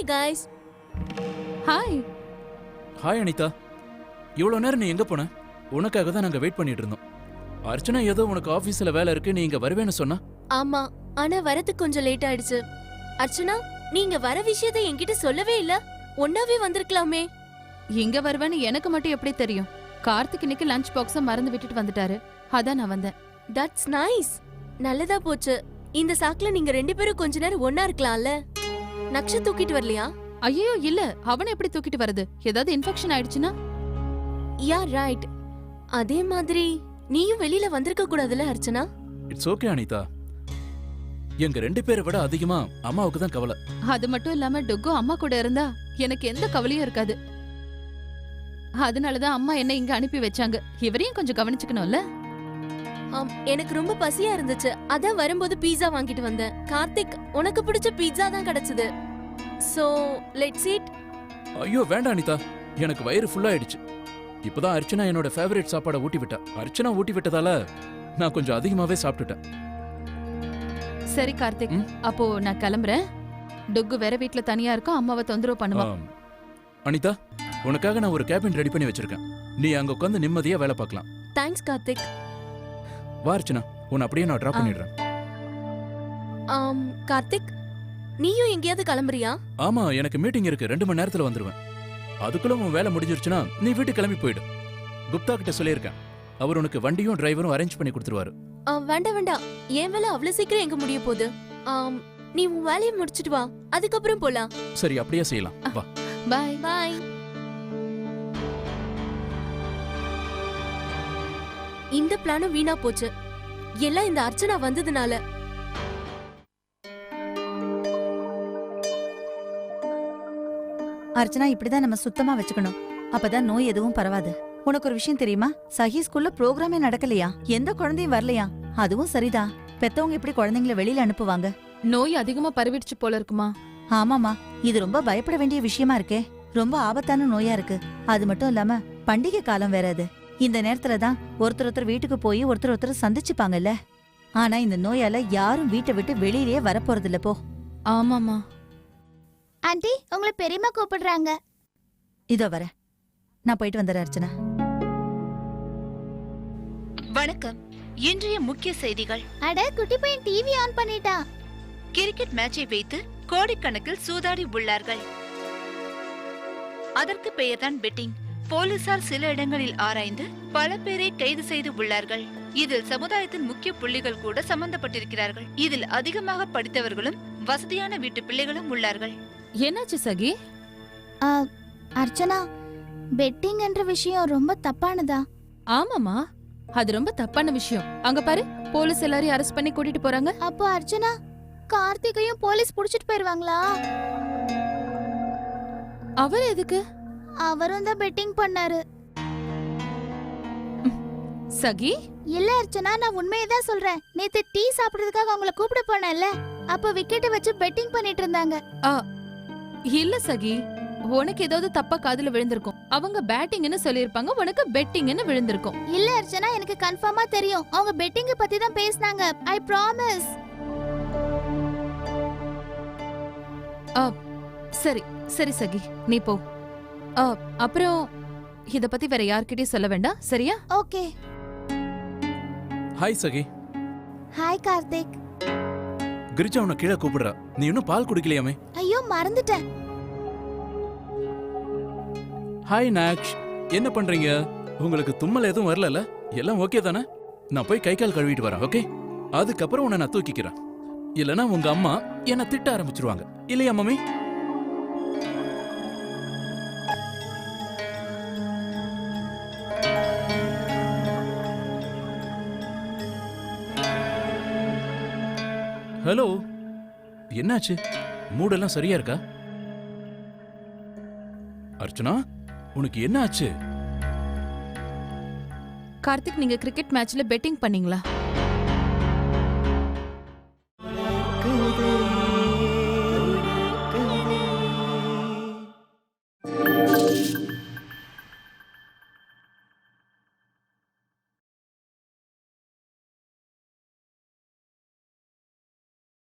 Hi guys hi hi Anitha இவ்வளோ நேரம் நீ எங்க போன? உனக்காக தான் நாங்க வெயிட் பண்ணிட்டு இருந்தோம். அர்ச்சனா ஏதோ உனக்கு ஆபீஸ்ல வேலை இருக்கு நீ இங்க வருவேன்னு சொன்னா? ஆமா ஆனா வரதுக்கு கொஞ்சம் லேட் ஆயிடுச்சு. அர்ச்சனா நீங்க வர விஷயத்தை என்கிட்ட சொல்லவே இல்ல. ஒன்னாவே வந்திருக்கலாமே. இங்க வருவேன்னு எனக்கு மட்டும் எப்படி தெரியும்? கார்த்திக் இன்னைக்கு லஞ்ச் பாக்ஸ மறந்து விட்டுட்டு வந்துட்டாரு. அதான் நான் வந்தேன். தட்ஸ் நைஸ் நல்லதா போச்சு. இந்த சாக்குல நீங்க ரெண்டு பேரும் கொஞ்ச நேரம் ஒன்னா இருக்கலாம்ல. நக்ஷ தூக்கிட்டு வரலையா? ஐயோ இல்ல. அவனை எப்படி தூக்கிட்டு வருது ஏதாவது இன்ஃபெக்ஷன் ஆயிடுச்சுன்னா? யா ரைட் அதே மாதிரி நீயும் வெளியில வந்திருக்க கூடாதுல அர்ச்சனா? It's okay Anitha. எங்க ரெண்டு பேரை விட அதிகமா அம்மாவுக்கு தான் கவலை. அது மட்டும் இல்லாம டொக்கு அம்மா கூட இருந்தா எனக்கு எந்த கவலையும் இருக்காது. அதனாலதான் அம்மா என்ன இங்க அனுப்பி வச்சாங்க. இவரையும் கொஞ்சம் கவனிச்சுக்கணும்ல? எனக்கு ரொம்ப பசியா இருந்துச்சு. அதான் வரும்போது பீட்சா வாங்கிட்டு வந்தேன். கார்த்திக் உனக்கு பிடிச்ச பீட்சா தான் கிடைச்சது. So let's eat. ஐயோ வேண்டாம் அனிதா. எனக்கு வயிறு ஃபுல்லா ஆயிடுச்சு. இப்பதான் அர்ச்சனா என்னோட ஃபேவரட் சாப்பாடை ஊட்டி விட்டா. அர்ச்சனா ஊட்டி விட்டதால நான் கொஞ்சம் அதிகமாவே சாப்பிட்டுட்டேன். சரி கார்த்திக்? அப்போ நான் கிளம்புறேன். டொக்கு வேற வீட்ல தனியா இருக்கோம் அம்மாவை தொந்தரவு பண்ணுவா. அனிதா உனக்காக நான் ஒரு கேபின் ரெடி பண்ணி வச்சிருக்கேன். நீ அங்க உட்காந்து நிம்மதியா வேலை பார்க்கலாம். தேங்க்ஸ் கார்த்திக். வா அர்ச்சனா உன்னை அப்படியே நான் டிராப். பண்ணிடுறேன். ஆம் கார்த்திக் நீயும் எங்கேயாவது கிளம்புறியா? ஆமா எனக்கு மீட்டிங் இருக்கு. ரெண்டு மணி நேரத்துல வந்துருவேன். அதுக்குள்ள உன் வேலை முடிஞ்சிருச்சுன்னா நீ வீட்டுக்கு கிளம்பி போயிடு. குப்தா கிட்ட சொல்லியிருக்கேன். அவர் உனக்கு வண்டியும் டிரைவரும் அரேஞ்ச் பண்ணி கொடுத்துருவாரு. ஆ, வேண்டாம் வேண்டாம். என் வேலை அவ்வளவு சீக்கிரம் எங்க முடிய போகுது? ஆம், நீ உன் வேலையை முடிச்சிட்டு வா. அதுக்கப்புறம் போலாம். சரி அப்படியே செய்யலாம். வா. பாய் பாய் இந்த பிளானும் வீணா போச்சு. எல்லாம் இந்த அர்ச்சனா வந்ததுனால. அர்ச்சனா இப்படிதான் நம்ம சுத்தமா வச்சுக்கணும். அப்பதான் நோய் எதுவும் பரவாது. உனக்கு ஒரு விஷயம் தெரியுமா? சஹி ஸ்கூல்ல ப்ரோக்ராமே நடக்கலையா? எந்த குழந்தையும் வரலையா? அதுவும் சரிதான். பெத்தவங்க இப்படி குழந்தைங்கள வெளியில அனுப்புவாங்க. நோய் அதிகமா பரவிடுச்சு போல இருக்குமா? ஆமாமா இது ரொம்ப பயப்பட வேண்டிய விஷயமா இருக்கே. ரொம்ப ஆபத்தான நோயா இருக்கு. அது மட்டும் இல்லாம பண்டிகை காலம் வேற அது. இந்த நேரத்துல தான் ஒருத்தர் ஒருத்தர் வீட்டுக்கு போய் ஒருத்தர் ஒருத்தர் சந்திச்சுப்பாங்கல்ல. ஆனா இந்த நோயால யாரும் வீட்டை விட்டு வெளியிலேயே வரப்போறதில்ல போ. ஆமாமா ஆண்டி உங்களை பெரியம்மா கூப்பிடுறாங்க. இதோ வர. நான் போயிட்டு வந்துடுறேன் அர்ச்சனா. வணக்கம். இன்றைய முக்கிய செய்திகள். அட குட்டி பையன் டிவி ஆன் பண்ணிட்டான். கிரிக்கெட் மேட்சை வைத்து கோடிக்கணக்கில் சூதாடி உள்ளார்கள். அதற்கு பெயர்தான் பெட்டிங். போலீசார் சில இடங்களில் ஆராய்ந்து பல பேரை கைது செய்து உள்ளார்கள். இதில் சமுதாயத்தின் முக்கிய புள்ளிகள் கூட சம்பந்தப்பட்டிருக்கிறார்கள். இதில் அதிகமாக படித்தவர்களும் வசதியான வீட்டு பிள்ளைகளும் உள்ளார்கள். என்னாச்சு சகி? ஆ, அர்ச்சனா பெட்டிங் என்ற விஷயம் ரொம்ப தப்பானதா? ஆமாமா அது ரொம்ப தப்பான விஷயம். அங்க பாரு போலீஸ் எல்லாரையும் அரெஸ்ட் பண்ணி கூட்டிட்டு போறாங்க. அப்போ அர்ச்சனா கார்த்திகையும் போலீஸ் புடிச்சிட்டு போயிருவாங்களா? அவர் எதுக்கு? அவரும் தான் பெட்டிங் பண்ணாரு. சகி? இல்ல அர்ச்சனா நான் உண்மையை தான் சொல்றேன். நேத்து டீ சாப்பிடுறதுக்காக அவங்கள கூப்பிட போனேன்ல. அப்ப விக்கெட்டை வச்சு பெட்டிங் பண்ணிட்டு இருந்தாங்க. இல்ல சகி. உனக்கு ஏதாவது தப்பா காதுல விழுந்திருக்கும். அவங்க பேட்டிங்னு சொல்லிருப்பாங்க உனக்கு பெட்டிங்னு விழுந்திருக்கும். இல்ல அர்ச்சனா எனக்கு கன்ஃபார்மா தெரியும். அவங்க பெட்டிங் பத்தி தான் பேசினாங்க. ஐ ப்ராமிஸ் சரி சரி சகி. நீ போ. அப்புறம் இத பத்தி வேற யார்கிட்டயும் சொல்ல வேண்டாம் சரியா? Okay. Hi Sakhi hi Karthik. Girija உன்னை கீழே கூப்பிடுறா. நீ இன்னும் பால் குடிக்கலையாமே? ஐயோ மறந்துட்டேன். ஹாய் நாக்ஷ் என்ன பண்றீங்க? உங்களுக்கு தும்மல் எதுவும் வரலல எல்லாம் ஓகே தானே? நான் போய் கை கால் கழுவிட்டு வரேன் ஓகே அதுக்கப்புறம் உன்னை நான் தூக்கிக்கிறேன். இல்லனா உங்க அம்மா என்ன திட்ட ஆரம்பிச்சிருவாங்க. இல்லையா மம்மி? ஹலோ. என்னாச்சு? மூடெல்லாம் சரியா இருக்கா? அர்ச்சனா உனக்கு என்ன ஆச்சு கார்த்திக் நீங்க கிரிக்கெட் மேட்ச்ல பெட்டிங் பண்ணீங்களா?